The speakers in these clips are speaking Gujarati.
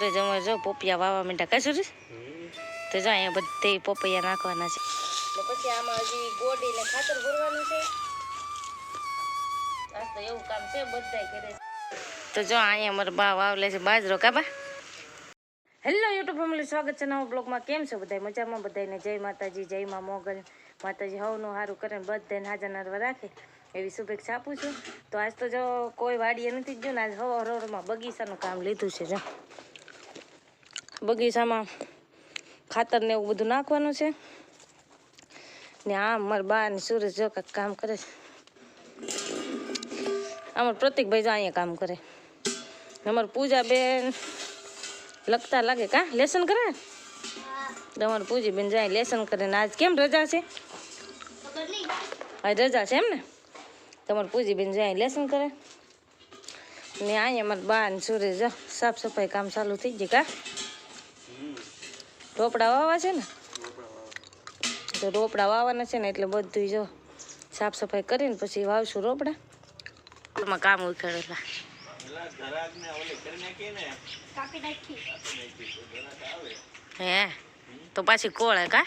તો જમવા જો પોપિયા વાવા મીઠા કશું તો જો અહીંયા બધે પોપૈયા નાખવાના છે. એટલે પછી આમાં હજી ગોડી ને ખાતર ભરવાનું છે. આજ તો એવું કામ છે બધા કરે તો જો અહીંયા અમારા બા વાવલે છે બાજરો. કાબા હેલો યુટ્યુબ ફેમિલી સ્વાગત છે નવા બ્લોગમાં. કેમ છો બધા મજામાં બધાને જય માતાજી જય માં મોગલ. માતાજી હવનું સારું કરે ને બધાને હાજર નારવા રાખે. એવી શુભેચ્છા આપું છું. તો આજ તો જો કોઈ વાડીએ નથી ગયું ને આજ હવા રોડમાં બગીચાનું કામ લીધું છે જો. બગીચામાં ખાતર ને એવું બધું નાખવાનું છે. ને આ મારા બા ને સુરજ જો કાંઈક કામ કરે છે. અમાર પ્રતિકભાઈ જો અહીંયા કામ કરે. અમાર પૂજાબેન લખતા લાગે કા? લેસન કરે? તમારે પૂજીબેન જાય લેસન કરે ને આજ કેમ રજા છે? આજ રજા છે એમ ને? તમારે પૂજીબેન જાય લેસન કરે. ને અહીંયા મારા બા ને સુરેશ જો સાફ સફાઈ કામ ચાલુ થઈ જાય કા? રોપડા વાવા છે ને? તો રોપડા વાવવાના છે ને એટલે બધું જો સાફ સફાઈ કરીને પછી વાવશું રોપડા. એમાં કામ ઉખેડેલા. હે? તો પાછી કોળે કા?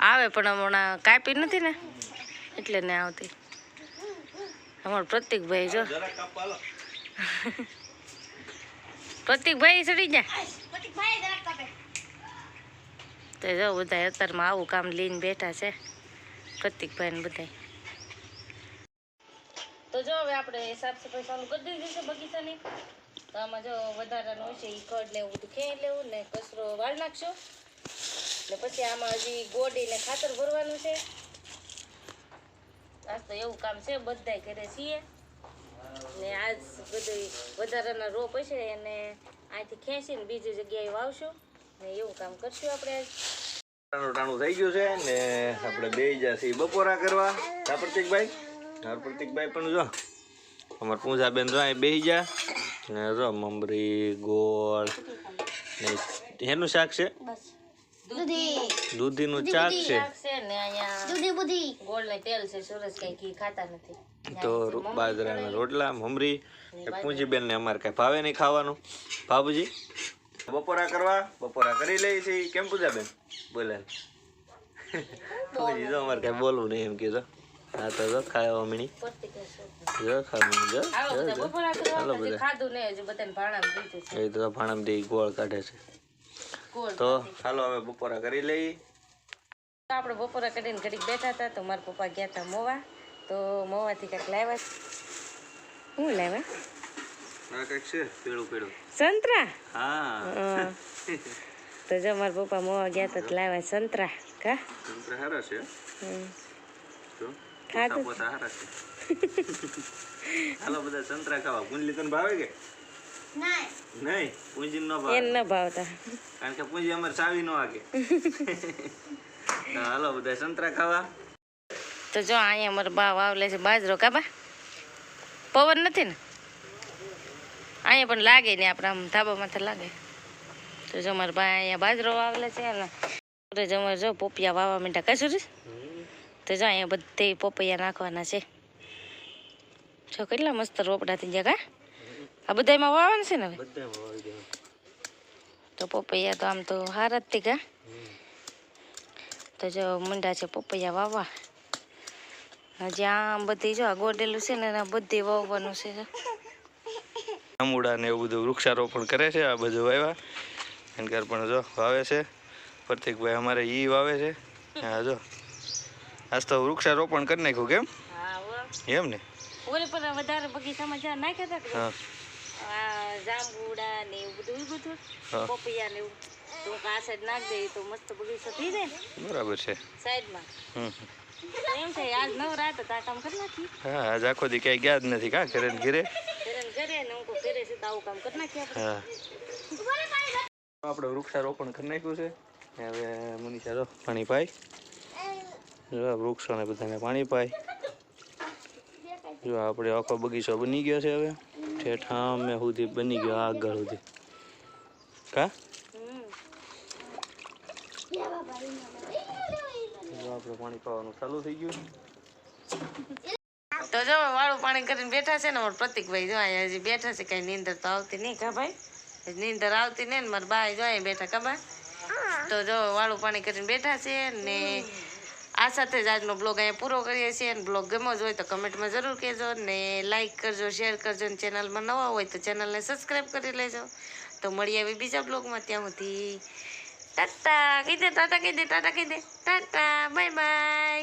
આવે પણ હમણાં કાપી નથી ને? એટલે ને આવતી. અમારો પ્રતિકભાઈ જો. પ્રતિકભાઈ ચડી ગયા તો જો બધા અત્યારમાં આવું કામ લઈને બેઠા છે પ્રતિકભાઈ ને બધા તો જો હવે આપણે સાફ સફાઈ ચાલુ કરી દીધી છે બગીચાની. તો આમાં જો વધારાનું છે એ કડ એવું બધું ખેઈ લેવું ને કચરો વાળ નાખશો. ને પછી આમાં હજી ગોડી ને ખાતર ભરવાનું છે. આજ તો એવું કામ છે બધાય કરે છીએ. ને આજ બધું વધારાના રોપ હશે એને અહીંથી ખેંચીને બીજી જગ્યાએ વાવશું. ને એવું કામ કરશું આપણે આજ. ટાણું થઈ ગયું છે ને આપણે બે જશે બપોરા કરવા. હા પ્રતિકભાઈ? હા પ્રતિકભાઈ પણ જો. અમારા પૂંજાબેન જો અહીં બેસી જા ને જો મમરી ગોળ ને એનું શાક છે? દૂધીનું ચાક છે. શાક છે ને અહીંયા ગોળ ને તેલ છે સુરજ કઈ ઘી ખાતા નથી. તો બાજરાના રોટલા મમરી ને પૂંજીબેન ને અમારે કઈ ભાવે નહીં ખાવાનું. બાબુજી બપોરા કરવા બપોરા કરી લઈ છે કેમ પૂજાબેન? બોલે. પૂજી જો અમારે કઈ બોલવું નહીં એમ કીધું હા તો જો ખાવા મીણી. જો ખાવા જો જો બધા એ તો ભાણામાંથી ગોળ કાઢે છે. તો? ચાલો હવે બપોરા કરી લઈ આપણે બપોરા કરીને ઘડીક બેઠા હતા તો મારા પપ્પા ગયા હતા મોવા. તો મોવાથી કંઈક લાવ્યા શું લાવ્યા? છે પેળું પેળું સંતરા? હા. તો જો મારા પપ્પા મોવા ગયા તો લાવ્યા સંતરા કા? સંતરા સારા છે. ખાધું. સારા છે. હાલો બધા સંતરા ખાવા. પૂંજલી તને ભાવે કે? નહીં. પૂંજી ન ભાવે. એને ન ભાવતા. કારણ કે પૂંજી અમારે સાવી ન વાગે. હાલો બધા સંતરા ખાવા. તો જો અહીંયા અમારો બા વાવલે છે બાજરો કાબા પવન નથી ને? અહીંયા પણ લાગે ને આપણે આમ ધાબામાંથી તો લાગે. તો જો મારા બા અહીંયા બાજરો વાવલે છે ને જો અમારે જો પોપિયા વાવા મીઠા કશું રે તો જો અહીંયા બધે પોપૈયા નાખવાના છે. જો કેટલા મસ્ત રોપડા થઈ ગયા કા? આ બધા એમાં વાવવાનું છે ને તો પોપૈયા તો આમ તો હાર જ થી કા તો જો મુંડા છે પોપૈયા વાવવા. આમ બધી જો આ ગોડેલું છે ને એના બધી વાવવાનું છે. જો. આમુડા ને એવું બધું વૃક્ષારોપણ કરે છે આ બધું વાવ્યા. એનકાર પણ જો વાવે છે. પ્રતિકભાઈ અમારે ઈ વાવે છે. હા જો. આજ તો વૃક્ષારોપણ કરી નાખ્યું કેમ? હા એમ ને? ઓલે પણ વધારે બગીચામાં જ્યાં નાખ્યા હતા હા. આ જાંબુડા ને એવું બધું ઉગ્યું હતું હા. ને એવું. તો આ સાઈડ નાખ દે તો મસ્ત બગીચો થઈ જાય ને. બરાબર છે. સાઈડમાં. એમ છે આજ નવ રાત હતા કામ કરી નાખી. હા આજ આખો દી ક્યાંય ગયા જ નથી કા ઘરે ને ઘરે? ઘરે ને ઘરે ને હું ઘરે છે તો આવું કામ કરી નાખી આપણે હા. આપણે વૃક્ષારોપણ કરી નાખ્યું છે. હવે મનીષા જો પાણી પાય. જો વૃક્ષોને બધાને પાણી પાય. જો આપણે આખો બગીચો બની ગયો છે હવે. ઠેઠા મેં સુધી બની ગયો આગળ સુધી. કા હમ જો પાણી પાવાનું ચાલુ થઈ ગયું. તો જો વાળું પાણી કરીને બેઠા છે ને મારા પ્રતિકભાઈ જો હજી બેઠા છે, કઈ નીંદર તો આવતી નહીં કા ભાઈ? નીંદર આવતી નહીં મારા બાઈ જો બેઠા કા તો જો વાળું પાણી કરીને બેઠા છે ને, આ સાથે જ આજનો બ્લોગ અહીંયા પૂરો કરીએ છીએ અને બ્લોગ ગમ્યો જ હોય તો કમેન્ટમાં જરૂર કહેજો ને લાઇક કરજો શેર કરજો ને, ચેનલમાં નવા હોય તો ચેનલને સબસ્ક્રાઈબ કરી લેજો. તો મળીએ આવી બીજા બ્લોગમાં, ત્યાં સુધી টাটা কেঁদে টাটা কেঁদে টাটা কেঁদে টাটা বাই বাই